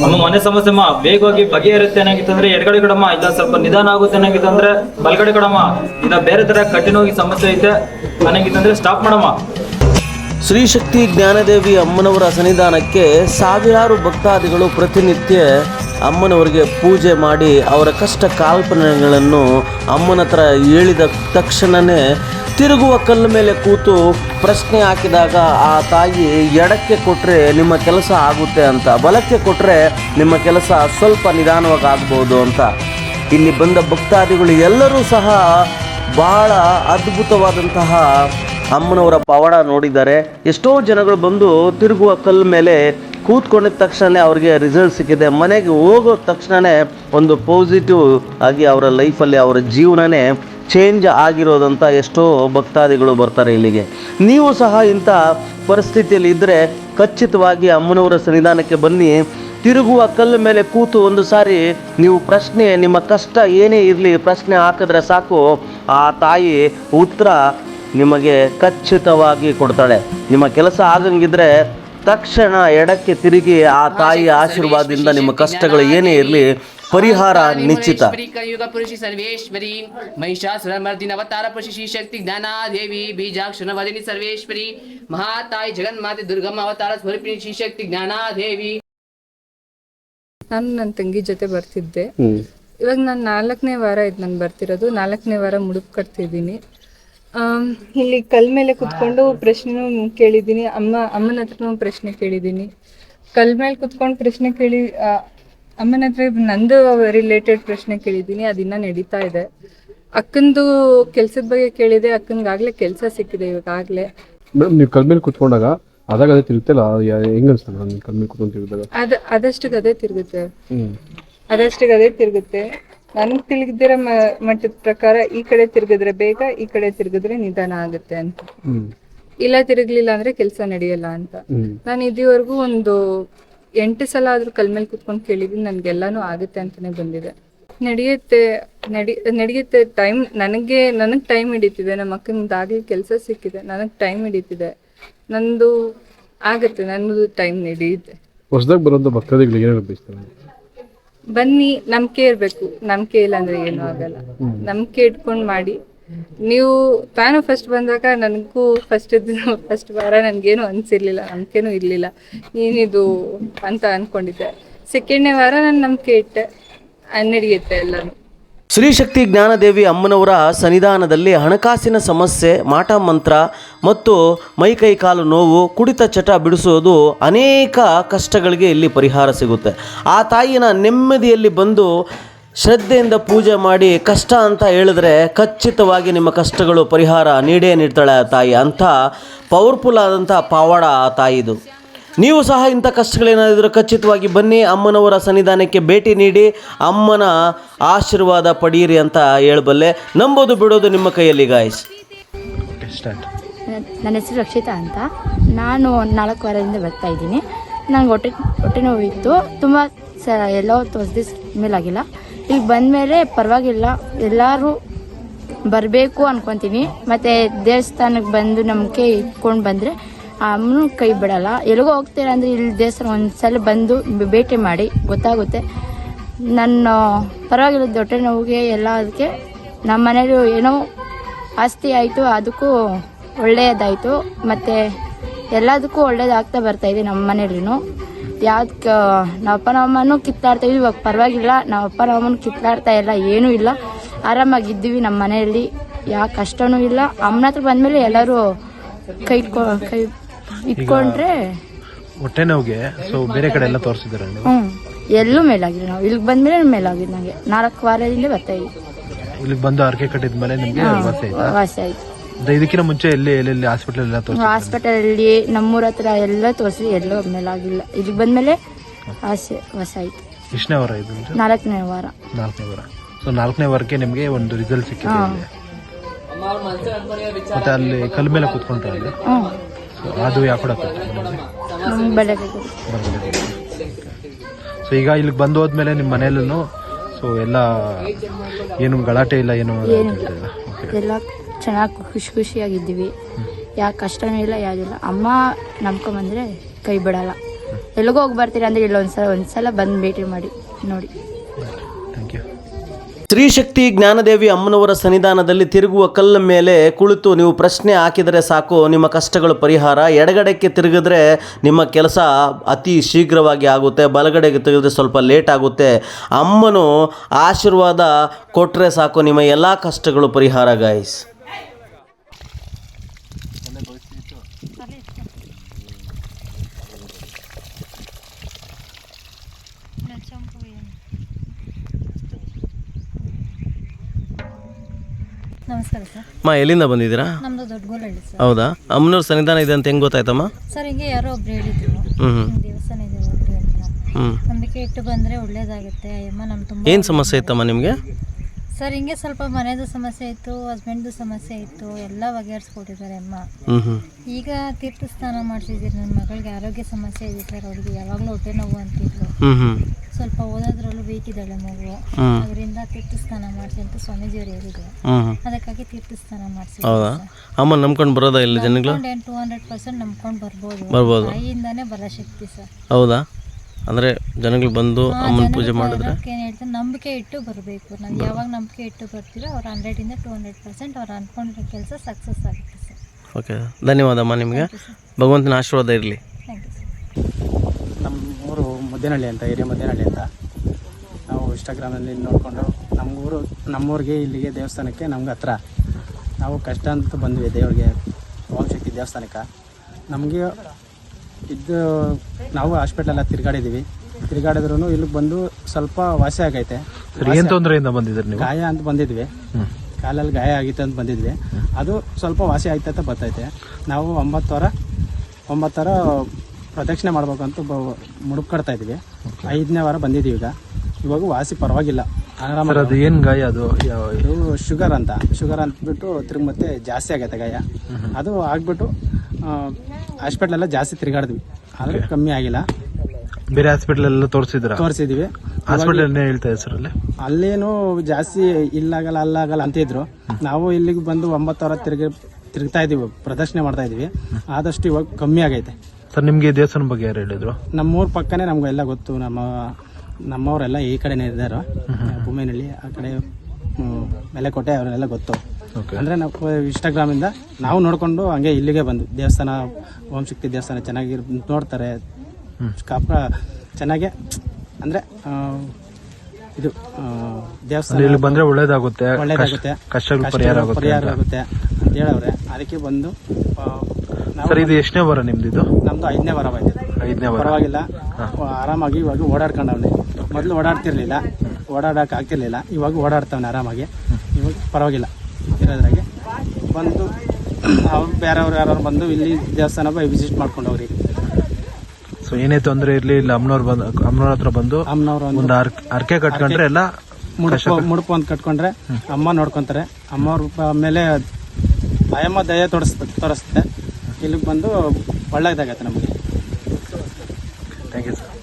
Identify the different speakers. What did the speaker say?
Speaker 1: ನಮ್ಮ ಮನೆ ಸಮಸ್ಯೆ ಅಮ್ಮ ವೇಗವಾಗಿ ಬಗೆಹರುತ್ತೆ ಏನಾಗಿತ್ತಂದ್ರೆ ಎಡಗಡೆ ಕಡಮ್ಮ ಇಲ್ಲ ಸ್ವಲ್ಪ ನಿಧಾನ ಆಗುತ್ತೆ ಏನಾಗಿತ್ತಂದ್ರೆ ಬಲಗಡೆ ಕಡಮ್ಮ ಇಲ್ಲ ಬೇರೆ ತರ ಕಠಿಣವಾಗಿ ಸಮಸ್ಯೆ ಐತೆ ಏನಾಗಿತ್ತಂದ್ರೆ ಸ್ಟಾಪ್ ಮಾಡಮ್ಮ.
Speaker 2: ಶ್ರೀಶಕ್ತಿ ಜ್ಞಾನದೇವಿ ಅಮ್ಮನವರ ಸನ್ನಿಧಾನಕ್ಕೆ ಸಾವಿರಾರು ಭಕ್ತಾದಿಗಳು ಪ್ರತಿನಿತ್ಯ ಅಮ್ಮನವರಿಗೆ ಪೂಜೆ ಮಾಡಿ ಅವರ ಕಷ್ಟ ಕಾಲ್ಪನೆಗಳನ್ನು ಅಮ್ಮನ ಹತ್ರ ಹೇಳಿದ ತಕ್ಷಣವೇ ತಿರುಗುವ ಕಲ್ಲು ಮೇಲೆ ಕೂತು ಪ್ರಶ್ನೆ ಹಾಕಿದಾಗ ಆ ತಾಯಿ, ಎಡಕ್ಕೆ ಕೊಟ್ಟರೆ ನಿಮ್ಮ ಕೆಲಸ ಆಗುತ್ತೆ ಅಂತ, ಬಲಕ್ಕೆ ಕೊಟ್ಟರೆ ನಿಮ್ಮ ಕೆಲಸ ಸ್ವಲ್ಪ ನಿಧಾನವಾಗಿ ಆಗ್ಬೋದು ಅಂತ. ಇಲ್ಲಿ ಬಂದ ಭಕ್ತಾದಿಗಳು ಎಲ್ಲರೂ ಸಹ ಬಹಳ ಅದ್ಭುತವಾದಂತಹ ಅಮ್ಮನವರ ಪವಾಡ ನೋಡಿದ್ದಾರೆ. ಎಷ್ಟೋ ಜನಗಳು ಬಂದು ತಿರುಗುವ ಕಲ್ಲು ಮೇಲೆ ಕೂತ್ಕೊಂಡಿದ ತಕ್ಷಣ ಅವರಿಗೆ ರಿಸಲ್ಟ್ ಸಿಕ್ಕಿದೆ. ಮನೆಗೆ ಹೋಗೋ ತಕ್ಷಣವೇ ಒಂದು ಪಾಸಿಟಿವ್ ಆಗಿ ಅವರ ಲೈಫಲ್ಲಿ ಅವರ ಜೀವನನೇ ಚೇಂಜ್ ಆಗಿರೋದಂತ ಎಷ್ಟೋ ಭಕ್ತಾದಿಗಳು ಬರ್ತಾರೆ ಇಲ್ಲಿಗೆ. ನೀವು ಸಹ ಇಂಥ ಪರಿಸ್ಥಿತಿಯಲ್ಲಿ ಇದ್ದರೆ ಖಚಿತವಾಗಿ ಅಮ್ಮನವರ ಸನ್ನಿಧಾನಕ್ಕೆ ಬನ್ನಿ. ತಿರುಗುವ ಕಲ್ಲು ಮೇಲೆ ಕೂತು ಒಂದು ಸಾರಿ ನೀವು ಪ್ರಶ್ನೆ, ನಿಮ್ಮ ಕಷ್ಟ ಏನೇ ಇರಲಿ ಪ್ರಶ್ನೆ ಹಾಕಿದ್ರೆ ಸಾಕು. ಆ ತಾಯಿ ಉತ್ತರ ನಿಮಗೆ ಖಚಿತವಾಗಿ ಕೊಡ್ತಾಳೆ. ನಿಮ್ಮ ಕೆಲಸ ಆಗಂಗಿದ್ರೆ ತಕ್ಷಣ ಎಡಕ್ಕೆ ತಿರುಗಿ ಆ ತಾಯಿಯ ಆಶೀರ್ವಾದದಿಂದ ನಿಮ್ಮ ಕಷ್ಟಗಳು ಏನೇ ಇರಲಿ ಪರಿಹಾರ ನಿಶ್ಚಿತ.
Speaker 3: ಕಲಿಯುಗ ಪುರುಷಿ ಸರ್ವೇಶ್ವರಿ ಮಹಿಷಾಸುರಮರ್ದಿನ ಅವತಾರ ಪುರುಷಿ ಶ್ರೀ ಶಕ್ತಿ ಜ್ಞಾನ ದೇವಿ ಬೀಜಾಕ್ಷರ ವದಿನಿ ಸರ್ವೇಶ್ವರಿ ಮಹಾತಾಯಿ ಜಗನ್ಮಾತೆ ದುರ್ಗಮ್ಮ ಅವತಾರ ಸ್ವರೂಪಿಣಿ ಶ್ರೀ ಶಕ್ತಿ ಜ್ಞಾನ ದೇವಿ
Speaker 4: ನಾನು ನನ್ನ ತಂಗಿ ಜೊತೆ ಬರ್ತಿದ್ದೆ. ಇವಾಗ ನಾನು ನಾಲ್ಕನೇ ವಾರ ಇದು ನಾನು ಬರ್ತಿರೋದು. ನಾಲ್ಕನೇ ವಾರ ಮುಡುಕ್ ಕಟ್ತಿದ್ದೀನಿ. ಆಮ್, ಇಲ್ಲಿ ಕಲ್ ಮೇಲೆ ಕುತ್ಕೊಂಡು ಪ್ರಶ್ನೆನೂ ಕೇಳಿದ್ದೀನಿ. ಅಮ್ಮ ಅಮ್ಮನ ಹತ್ರನೂ ಪ್ರಶ್ನೆ ಕೇಳಿದ್ದೀನಿ. ಕಲ್ ಮೇಲೆ ಕುತ್ಕೊಂಡು ಪ್ರಶ್ನೆ ಕೇಳಿ ಆ, ಅಮ್ಮನ ಹತ್ರ ನಂದು ರಿಲೇಟೆಡ್ ಪ್ರಶ್ನೆ ಕೇಳಿದ್ದೀನಿ. ಅದಿನ್ನ ನಡೀತಾ ಇದೆ. ಅಕ್ಕಂದು ಕೆಲ್ಸದ ಬಗ್ಗೆ ಕೇಳಿದೆ. ಅಕ್ಕನ್ಗಾಗ್ಲೇ ಕೆಲಸ ಸಿಕ್ಕಿದೆ ಇವಾಗಲೇ
Speaker 5: ಮೇಡಮ್ ನೀವು ಕಲ್ ಮೇಲೆ ಕುತ್ಕೊಂಡಾಗ ಅದಾಗ ಅದೇ ತಿರುತ್ತಲ್ಲ ಹೆಂಗ ಅನ್ಸ್ತದೆ ನಾನು ಕಲ್ ಮೇಲೆ ಕುತ್ಕೊಂಡು ತಿರುಗಿದಾಗ?
Speaker 4: ಅದ ಅದಷ್ಟು ಗದೆ ತಿರುಗುತ್ತೆ.
Speaker 5: ಹ್ಮ್.
Speaker 4: ಅದಷ್ಟು ಅದೇ ತಿರುಗುತ್ತೆ. ನನಗೆ ತಿಳಿದಿರೋ ಮಟ್ಟದ ಪ್ರಕಾರ ಈ ಕಡೆ ತಿರುಗಿದ್ರೆ ಬೇಗ ಈ ಕಡೆ ತಿರುಗಿದ್ರೆ ನಿಧಾನ ಆಗುತ್ತೆ ಅಂತ. ಇಲ್ಲ ತಿರುಗ್ಲಿಲ್ಲ ಅಂದ್ರೆ ಕೆಲಸ ನಡೆಯಲ್ಲ ಅಂತ. ನಾನು ಇದುವರೆಗೂ ಒಂದು ಎಂಟು ಸಲ ಆದ್ರೂ ಕಲ್ ಮೇಲೆ ಕುತ್ಕೊಂಡು ಕೇಳಿದೀನಿ ನನ್ಗೆಲ್ಲಾನು ಆಗುತ್ತೆ ಅಂತಾನೆ ಬಂದಿದೆ. ನಡೆಯುತ್ತೆ ನಡಿ ನಡೆಯುತ್ತೆ ಟೈಮ್ ನನಗೆ ನನಗೆ ಟೈಮ್ ಹಿಡಿತಿದೆ ನಮ್ಮ ಅಕ್ಕನಿಂದಾಗಲಿ ಕೆಲಸ ಸಿಕ್ಕಿದೆ ನನಗೆ ಟೈಮ್ ಹಿಡಿತಿದೆ. ನಂದು ಆಗುತ್ತೆ ನನ್ನದು ಟೈಮ್ ನಡೆಯುತ್ತೆ.
Speaker 5: ಹೊಸದಾಗಿ ಬರೋದು ಭಕ್ತಾದಿಗಳಿಗೆ ಏನಾದ್ರು
Speaker 4: ಬನ್ನಿ ನಂಬಿಕೆ ಇರಬೇಕು. ನಂಬಿಕೆ ಇಲ್ಲ ಅಂದ್ರೆ ಏನೂ ಆಗಲ್ಲ. ನಂಬಿಕೆ ಇಟ್ಕೊಂಡು ಮಾಡಿ. ನೀವು ತಾನು ಫಸ್ಟ್ ಬಂದಾಗ ನನಗೂ ಫಸ್ಟ್ ಫಸ್ಟ್ ವಾರ ನನಗೇನು ಅನಿಸಿರ್ಲಿಲ್ಲ ನಂಬಿಕೆನೂ ಇರಲಿಲ್ಲ. ಏನಿದು ಅಂತ ಅನ್ಕೊಂಡಿದ್ದೆ. ಸೆಕೆಂಡ್ನೇ ವಾರ ನಾನು ನಂಬಿಕೆ ಇಟ್ಟೆ. ನಡೆಯುತ್ತೆ ಎಲ್ಲನೂ.
Speaker 2: ಶ್ರೀಶಕ್ತಿ ಜ್ಞಾನದೇವಿ ಅಮ್ಮನವರ ಸನ್ನಿಧಾನದಲ್ಲಿ ಹಣಕಾಸಿನ ಸಮಸ್ಯೆ, ಮಾಟ ಮಂತ್ರ ಮತ್ತು ಮೈ ಕೈ ಕಾಲು ನೋವು, ಕುಡಿತ ಚಟ ಬಿಡಿಸೋದು ಅನೇಕ ಕಷ್ಟಗಳಿಗೆ ಇಲ್ಲಿ ಪರಿಹಾರ ಸಿಗುತ್ತೆ. ಆ ತಾಯಿನ ನೆಮ್ಮದಿಯಲ್ಲಿ ಬಂದು ಶ್ರದ್ಧೆಯಿಂದ ಪೂಜೆ ಮಾಡಿ ಕಷ್ಟ ಅಂತ ಹೇಳಿದ್ರೆ ಖಚಿತವಾಗಿ ನಿಮ್ಮ ಕಷ್ಟಗಳು ಪರಿಹಾರ ನೀಡೇ ನೀಡ್ತಾಳೆ ಆ ತಾಯಿ. ಅಂಥ ಪವರ್ಫುಲ್ ಆದಂಥ ಪಾವಾಡ ಆ ತಾಯಿದು. ನೀವು ಸಹ ಇಂಥ ಕಷ್ಟಗಳೇನಾದರೂ ಖಚಿತವಾಗಿ ಬನ್ನಿ ಅಮ್ಮನವರ ಸನ್ನಿಧಾನಕ್ಕೆ ಭೇಟಿ ನೀಡಿ ಅಮ್ಮನ ಆಶೀರ್ವಾದ ಪಡೆಯಿರಿ ಅಂತ ಹೇಳಬಲ್ಲೆ ನಂಬೋದು ಬಿಡೋದು ನಿಮ್ಮ ಕೈಯಲ್ಲಿ ಗಾಯಸ್
Speaker 6: ನನ್ನ- ನನ್ನ ಹೆಸರು ರಕ್ಷಿತಾ ಅಂತ. ನಾನು ನಾಲ್ಕು ವಾರದಿಂದ ಬರ್ತಾ ಇದ್ದೀನಿ. ನನಗೆ ಹೊಟ್ಟೆ ಹೊಟ್ಟೆ ನೋವಿತ್ತು. ತುಂಬ ಸ ಎಲ್ಲೋ ತೋರಿಸ್ದೆ ಮೇಲಾಗಿಲ್ಲ. ಈಗ ಬಂದಮೇಲೆ ಪರವಾಗಿಲ್ಲ. ಎಲ್ಲರೂ ಬರಬೇಕು ಅನ್ಕೊತೀನಿ. ಮತ್ತು ದೇವಸ್ಥಾನಕ್ಕೆ ಬಂದು ನಂಬಿಕೆ ಇಟ್ಕೊಂಡು ಬಂದರೆ ಅಮ್ಮನೂ ಕೈ ಬಿಡಲ್ಲ. ಎಲ್ಲಿಗೋ ಹೋಗ್ತೀರ ಅಂದರೆ ಇಲ್ಲಿ ದೇವಸ್ಥಾನ ಒಂದ್ಸಲ ಬಂದು ಭೇಟಿ ಮಾಡಿ, ಗೊತ್ತಾಗುತ್ತೆ. ನನ್ನ, ಪರವಾಗಿಲ್ಲ, ದೊಡ್ಡ ನೋವಿಗೆ ಎಲ್ಲ ಅದಕ್ಕೆ ನಮ್ಮ ಮನೇಲಿ ಏನೋ ಆಸ್ತಿ ಆಯಿತು, ಅದಕ್ಕೂ ಒಳ್ಳೆಯದಾಯಿತು. ಮತ್ತು ಎಲ್ಲದಕ್ಕೂ ಒಳ್ಳೇದಾಗ್ತಾ ಬರ್ತಾಯಿದೆ ನಮ್ಮ ಮನೇಲಿನೂ ಯಾವ್ದು ನಮ್ಮ ಅಪ್ಪ ಕಿತ್ತಾಡ್ತಾ ಇದ್ವಿ, ಇವಾಗ ಪರವಾಗಿಲ್ಲ. ನಮ್ಮ ಅಪ್ಪ ಕಿತ್ತಾಡ್ತಾ ಇಲ್ಲ, ಏನೂ ಇಲ್ಲ. ಆರಾಮಾಗಿದ್ದೀವಿ ನಮ್ಮ ಮನೆಯಲ್ಲಿ. ಯಾವ ಕಷ್ಟವೂ ಇಲ್ಲ. ಅಮ್ಮನ ಹತ್ರ ಬಂದಮೇಲೆ ಎಲ್ಲರೂ ಕೈ ಕೈ ಇಟ್ಕೊಂಡ್ರೆ
Speaker 7: ಹೊಟ್ಟೆ ನೋವಿಗೆ ಸೊ ಬೇರೆ ಕಡೆ ಎಲ್ಲ ತೋರಿಸಿದ್ರೆ
Speaker 6: ಹ್ಞೂ ಎಲ್ಲೂ ಮೇಲಾಗಿಲ್ಲ ನಾವು. ಇಲ್ಲಿಗೆ ಬಂದ್ಮೇಲೆ ಮೇಲಾಗಿದ್ ನನಗೆ ನಾಲ್ಕು ವಾರ ಬರ್ತಾ ಇದ್ದೀವಿ
Speaker 7: ಇಲ್ಲಿಗೆ ಬಂದು ಅರ್ಕೆ ಕಟ್ಟಿದ ಮೇಲೆ ನಿಮಗೆ ವಾಸಿ ಆಯ್ತಾ?
Speaker 6: ವಾಸಿ ಆಯ್ತು.
Speaker 7: ಅಂದ್ರೆ ಇದಕ್ಕಿಂತ ಮುಂಚೆ ಎಲ್ಲಿ ಎಲ್ಲೆಲ್ಲಿ ಹಾಸ್ಪಿಟಲ್ ಎಲ್ಲ ತೋರಿಸಿ
Speaker 6: ಹಾಸ್ಪಿಟಲಲ್ಲಿ ನಮ್ಮೂರ ಹತ್ರ ಎಲ್ಲ ತೋರಿಸಿ ಎಲ್ಲೂ ಮೇಲಾಗಿಲ್ಲ. ಇಲ್ಲಿಗೆ ಬಂದ್ಮೇಲೆ ಆಸೆ ವಾಸಿ ಆಯ್ತು.
Speaker 7: ಎಷ್ಟನೇ ವಾರ ಇದು ನಿಮ್ದು?
Speaker 6: ನಾಲ್ಕನೇ ವಾರ.
Speaker 7: ನಾಲ್ಕನೇ ವಾರ. ಸೊ ನಾಲ್ಕನೇ ವಾರಕ್ಕೆ ನಿಮಗೆ ಒಂದು ರಿಸಲ್ಟ್ ಸಿಕ್ಕಿದೆ ಇಲ್ಲಿ. ಮತ್ತೆ ಅಲ್ಲಿ ಕಲ್ ಮೇಲೆ ಕುತ್ಕೊಂಡ್ರೆ ಅಲ್ಲಿ?
Speaker 6: ಹ್ಞೂ
Speaker 7: ಅದು ಯಾವ ಕೂಡ ಸೊ ಈಗ ಇಲ್ಲಿಗೆ ಬಂದು ಹೋದ್ಮೇಲೆ ನಿಮ್ಮ ಮನೆಯಲ್ಲೂ ಸೊ ಎಲ್ಲ ಏನು ಗಲಾಟೆ ಇಲ್ಲ ಏನು
Speaker 6: ಎಲ್ಲ ಚೆನ್ನಾಗಿ ಖುಷಿ ಖುಷಿಯಾಗಿದ್ದೀವಿ. ಯಾವ ಕಷ್ಟನೂ ಇಲ್ಲ ಯಾವುದಿಲ್ಲ. ಅಮ್ಮ ನಂಬ್ಕೊಂಬಂದ್ರೆ ಕೈ ಬಿಡಲ್ಲ. ಎಲ್ಲಿಗೋ ಹೋಗಿ ಬರ್ತೀರಾ ಅಂದರೆ ಇಲ್ಲೊಂದ್ಸಲ ಒಂದ್ಸಲ ಬಂದು ಭೇಟಿ ಮಾಡಿ ನೋಡಿ.
Speaker 2: ಸ್ತ್ರೀಶಕ್ತಿ ಜ್ಞಾನದೇವಿ ಅಮ್ಮನವರ ಸನ್ನಿಧಾನದಲ್ಲಿ ತಿರುಗುವ ಕಲ್ಲ ಮೇಲೆ ಕುಳಿತು ನೀವು ಪ್ರಶ್ನೆ ಹಾಕಿದರೆ ಸಾಕು, ನಿಮ್ಮ ಕಷ್ಟಗಳು ಪರಿಹಾರ. ಎಡಗಡೆಗೆ ತಿರುಗಿದ್ರೆ ನಿಮ್ಮ ಕೆಲಸ ಅತಿ ಶೀಘ್ರವಾಗಿ ಆಗುತ್ತೆ, ಬಲಗಡೆಗೆ ತಿರುಗಿದ್ರೆ ಸ್ವಲ್ಪ ಲೇಟ್ ಆಗುತ್ತೆ. ಅಮ್ಮನು ಆಶೀರ್ವಾದ ಕೊಟ್ಟರೆ ಸಾಕು, ನಿಮ್ಮ ಎಲ್ಲ ಕಷ್ಟಗಳು ಪರಿಹಾರ ಗಾಯ್ಸ್
Speaker 8: ನಮಸ್ಕಾರ ಸರ್.
Speaker 2: ಅಮ್ಮ ಎಲ್ಲಿಂದ ಬಂದಿದ್ದೀರಾ?
Speaker 8: ನಮ್ದು ದೊಡ್ಡ ಗೋಲಹಳ್ಳಿ ಸರ್.
Speaker 2: ಹೌದಾ? ಅಮ್ಮನವ್ರ ಸನ್ನಿಧಾನ ಇದೆ ಅಂತ ಹೆಂಗೆ ಗೊತ್ತಾಯ್ತಮ್ಮ?
Speaker 8: ಸರ್ ಹಿಂಗೆ ಯಾರೋ ಒಬ್ರು ಹೇಳಿದ್ರು.
Speaker 2: ಹ್ಞೂ
Speaker 8: ದೇವಸ್ಥಾನ ಇದೆ ಹೋಗ್ರಿ ಅಂತ.
Speaker 2: ಹ್ಞೂ
Speaker 8: ನಂಬಿಕೆ ಇಟ್ಟು ಬಂದರೆ ಒಳ್ಳೇದಾಗುತ್ತೆ. ಅಯ್ಯಮ್ಮ ನಮ್ಮ ತುಂಬ
Speaker 2: ಏನು ಸಮಸ್ಯೆ ಇತ್ತಮ್ಮ ನಿಮಗೆ?
Speaker 8: ಸರ್ ಹಿಂಗೆ ಸ್ವಲ್ಪ ಮನೆದು ಸಮಸ್ಯೆ ಇತ್ತು ಹಸ್ಬೆಂಡ್ದು ಸಮಸ್ಯೆ ಇತ್ತು ಎಲ್ಲ ಬಗೆಹರಿಸ್ಕೊಟ್ಟಿದ್ದಾರೆ ಅಮ್ಮ.
Speaker 2: ಹ್ಞೂ ಹ್ಞೂ
Speaker 8: ಈಗ ತೀರ್ಥ ಸ್ನಾನ ಮಾಡಿಸಿದ್ದೀರಿ. ನನ್ನ ಮಗಳಿಗೆ ಆರೋಗ್ಯ ಸಮಸ್ಯೆ ಇದೆ ಸರ್. ಅವಳಿಗೆ ಯಾವಾಗಲೂ ಹೊಟ್ಟೆ ನೋವು ಅಂತಿದ್ರು
Speaker 2: ಹ್ಞೂ ಹ್ಞೂ
Speaker 8: ಸ್ವಲ್ಪ ಓದೋದ್ರಲ್ಲೂ ಬೇಕಿದ್ದಾಳೆ ಮಗು. ಅದರಿಂದ ತೀರ್ಥಸ್ಥಾನ ಮಾಡಿಸಿ ಅಂತ ಸ್ವಾಮೀಜಿಯವರು ಹೇಳಿದ್ರು. ಅದಕ್ಕಾಗಿ ತೀರ್ಥಸ್ಥಾನ ಮಾಡಿಸಿ.
Speaker 2: ಹೌದಾ? ಅಮ್ಮ ನಂಬ್ಕೊಂಡು ಬರೋದಾ ಇಲ್ಲ ಜನಗಳು?
Speaker 8: ಟೂ ಹಂಡ್ರೆಡ್ ಪರ್ಸೆಂಟ್ ನಂಬ್ಕೊಂಡು ಬರ್ಬೋದು.
Speaker 2: ಬರ್ಬೋದು.
Speaker 8: ತಾಯಿಯಿಂದಾನೇ ಬಲಶಕ್ತಿ ಸರ್.
Speaker 2: ಹೌದಾ? ಅಂದ್ರೆ ಜನಗಳು ಬಂದು ಅಮ್ಮನ ಪೂಜೆ ಮಾಡಿದ್ರೆ?
Speaker 8: ಏನು ಹೇಳ್ತಾರೆ ನಂಬಿಕೆ ಇಟ್ಟು ಬರಬೇಕು. ನಾನು ಯಾವಾಗ ನಂಬಿಕೆ ಇಟ್ಟು ಬರ್ತೀರೋ ಅವ್ರು ಹಂಡ್ರೆಡಿಂದ ಟೂ ಹಂಡ್ರೆಡ್ ಪರ್ಸೆಂಟ್ ಅವ್ರು ಅನ್ಕೊಂಡಿರೋ ಕೆಲಸ ಸಕ್ಸಸ್ ಆಗುತ್ತೆ ಸರ್.
Speaker 2: ಓಕೆ ಧನ್ಯವಾದಮ್ಮ ನಿಮಗೆ. ಭಗವಂತನ ಆಶೀರ್ವಾದ ಇರಲಿ
Speaker 8: ಥ್ಯಾಂಕ್ ಯು ಸರ್
Speaker 9: ನಮ್ಮ ಊರು ಮುದ್ದೇನಹಳ್ಳಿ ಅಂತ ಹಿರಿಯ ಮದ್ದೇನಹಳ್ಳಿ ಅಂತ ನಾವು ಇನ್ಸ್ಟಾಗ್ರಾಮಲ್ಲಿ ನೋಡಿಕೊಂಡು ನಮ್ಮೂರು ನಮ್ಮೂರಿಗೆ ಇಲ್ಲಿಗೆ ದೇವಸ್ಥಾನಕ್ಕೆ ನಮ್ಗೆ ಹತ್ರ. ನಾವು ಕಷ್ಟ ಅಂತ ಬಂದ್ವಿ ದೇವ್ರಿಗೆ ಓಂಶಕ್ತಿ ದೇವಸ್ಥಾನಕ್ಕೆ. ನಮಗೆ ಇದು ನಾವು ಹಾಸ್ಪಿಟ್ಲೆಲ್ಲ ತಿರುಗಾಡಿದ್ದೀವಿ. ತಿರುಗಾಡಿದ್ರು ಇಲ್ಲಿಗೆ ಬಂದು ಸ್ವಲ್ಪ ವಾಸಿ ಆಗೈತೆ.
Speaker 7: ಸರ್ ಏನು ತೊಂದರೆಯಿಂದ ಬಂದಿದ್ದೀರಿ ನೀವು?
Speaker 9: ಗಾಯ ಅಂತ ಬಂದಿದ್ವಿ. ಕಾಲಲ್ಲಿ ಗಾಯ ಆಗಿತ್ತು ಅಂತ ಬಂದಿದ್ವಿ. ಅದು ಸ್ವಲ್ಪ ವಾಸಿ ಆಯ್ತು ಅಂತ ಬರ್ತೈತೆ. ನಾವು ಒಂಬತ್ತು ವಾರ ಒಂಬತ್ತು ವಾರ ಪ್ರದಕ್ಷಿಣೆ ಮಾಡ್ಬೇಕು ಅಂತ ಬ- ಇದೀವಿ ಐದನೇ ವಾರ ಬಂದಿದ್ದೀವಿ ಈಗ. ಇವಾಗ ವಾಸಿ ಪರವಾಗಿಲ್ಲ. ಆರಾಮ
Speaker 7: ಅದು ಏನು ಗಾಯ ಅದು?
Speaker 9: ಇದು? ಶುಗರ್ ಅಂತ. ಶುಗರ್ ಅಂತಬಿಟ್ಟು ತಿರುಗಿ ಮತ್ತೆ ಜಾಸ್ತಿ ಆಗೈತೆ ಗಾಯ. ಅದು ಆಗ್ಬಿಟ್ಟು ಹಾಸ್ಪಿಟ್ಲೆಲ್ಲ ಜಾಸ್ತಿ ತಿರುಗಾಡಿದ್ವಿ. ಆದರೆ ಕಮ್ಮಿ ಆಗಿಲ್ಲ.
Speaker 7: ಬೇರೆ ಹಾಸ್ಪಿಟಲ್ ಎಲ್ಲ ತೋರಿಸಿದ್ರ
Speaker 9: ತೋರಿಸಿದ್ವಿ
Speaker 7: ಹಾಸ್ಪಿಟಲ್ ಹೇಳ್ತಾ ಇದೆ ಸರ್ ಅಲ್ಲಿ?
Speaker 9: ಅಲ್ಲೇನು ಜಾಸ್ತಿ ಇಲ್ಲಾಗಲ್ಲ ಅಲ್ಲಾಗಲ್ಲ ಅಂತಿದ್ರು ನಾವು ಇಲ್ಲಿಗೆ ಬಂದು ಒಂಬತ್ತು ವಾರ ತಿರುಗಿ ತಿರುಗ್ತಾ ಇದೀವಿ ಪ್ರದರ್ಶನ ಮಾಡ್ತಾ ಇದೀವಿ ಆದಷ್ಟು ಇವಾಗ ಕಮ್ಮಿ ಆಗೈತೆ.
Speaker 7: ಸರ್ ನಿಮಗೆ ದೇವಸ್ಥಾನ ಬಗ್ಗೆ ಯಾರು ಹೇಳಿದ್ರು?
Speaker 9: ನಮ್ಮೂರ ಪಕ್ಕನೇ ನಮಗೆಲ್ಲ ಗೊತ್ತು. ನಮ್ಮ ನಮ್ಮವರೆಲ್ಲ ಈ ಕಡೆನೇ ಇದ್ದಾರೆ. ಭೂಮಿನಹಳ್ಳಿ ಆ ಕಡೆ ಮೆಲೆಕೋಟೆ ಮೇಲೆಕೋಟೆ ಅವರೆಲ್ಲ ಗೊತ್ತು. ಅಂದ್ರೆ ನಾವು ಇನ್ಸ್ಟಾಗ್ರಾಮಿಂದ ನಾವು ನೋಡ್ಕೊಂಡು ಹಂಗೆ ಇಲ್ಲಿಗೆ ಬಂದು ದೇವಸ್ಥಾನ ಓಂ ಶಕ್ತಿ ದೇವಸ್ಥಾನ ಚೆನ್ನಾಗಿ ನೋಡ್ತಾರೆ. ಕಾಪ ಚೆನ್ನಾಗೆ ಅಂದ್ರೆ ಆ, ಇದು ಆ, ದೇವಸ್ಥಾನ
Speaker 7: ಇಲ್ಲಿ ಬಂದ್ರೆ ಒಳ್ಳೇದಾಗುತ್ತೆ.
Speaker 9: ಒಳ್ಳೇದಾಗುತ್ತೆ.
Speaker 7: ಕಷ್ಟಗಳು ಪರಿಹಾರ ಆಗುತ್ತೆ
Speaker 9: ಪರಿಹಾರ
Speaker 7: ಅಂತ.
Speaker 9: ಆಗುತ್ತೆ ಅಂತ ಹೇಳವ್ರೆ ಅದಕ್ಕೆ ಬಂದು ಆ,
Speaker 7: ಸರ್ ಇದು ಎಷ್ಟನೇ ವಾರ ನಿಮ್ದು ಇದು?
Speaker 9: ನಮ್ದು ಐದನೇ ವಾರ ಬಂದಿದೆ
Speaker 7: ಐದನೇ ವಾರ.
Speaker 9: ಪರವಾಗಿಲ್ಲ. ಆರಾಮಾಗಿ ಇವಾಗ ಓಡಾಡ್ಕೊಂಡವ್ನೆ. ಮೊದಲು ಓಡಾಡ್ತಿರ್ಲಿಲ್ಲ. ಓಡಾಡಕ್ ಆಗ್ತಿರ್ಲಿಲ್ಲ. ಇವಾಗ ಓಡಾಡ್ತಾವನೆ ಆರಾಮಾಗಿ. ಇವಾಗ ಪರವಾಗಿಲ್ಲ. ಇರೋದ್ರಾಗೆ. ಬಂದು ಅವ್ರು ಬೇರೆಯವ್ರು ಯಾರು ಬಂದು ಇಲ್ಲಿ ದೇವಸ್ಥಾನ ವಿಸಿಟ್ ಮಾಡ್ಕೊಂಡವ್ರಿ.
Speaker 7: ಸೊ ಏನೇ ತೊಂದರೆ ಇರ್ಲಿ ಇಲ್ಲ ಅಮ್ಮನವ್ರು ಬಂದು ಅಮ್ಮನವ್ರ ಹತ್ರ ಬಂದು
Speaker 9: ಅಮ್ಮನವ್ರು ಒಂದು
Speaker 7: ಒಂದು ಅರ್ಕೆ ಕಟ್ಕೊಂಡ್ರೆ ಎಲ್ಲ
Speaker 9: ಮುಡುಪು ಮುಡುಪು ಅಂತ ಕಟ್ಕೊಂಡ್ರೆ ಅಮ್ಮ ನೋಡ್ಕೊಂತಾರೆ. ಅಮ್ಮವ್ರ ಮೇಲೆ ಅಯಮ್ಮ ದಯ ತೋರಿಸ್ ತೋರಿಸುತ್ತೆ ಇಲ್ಲಿಗೆ ಬಂದು ಒಳ್ಳೆದಾಗತ್ತೆ ನಮಗೆ.
Speaker 7: Thank you sir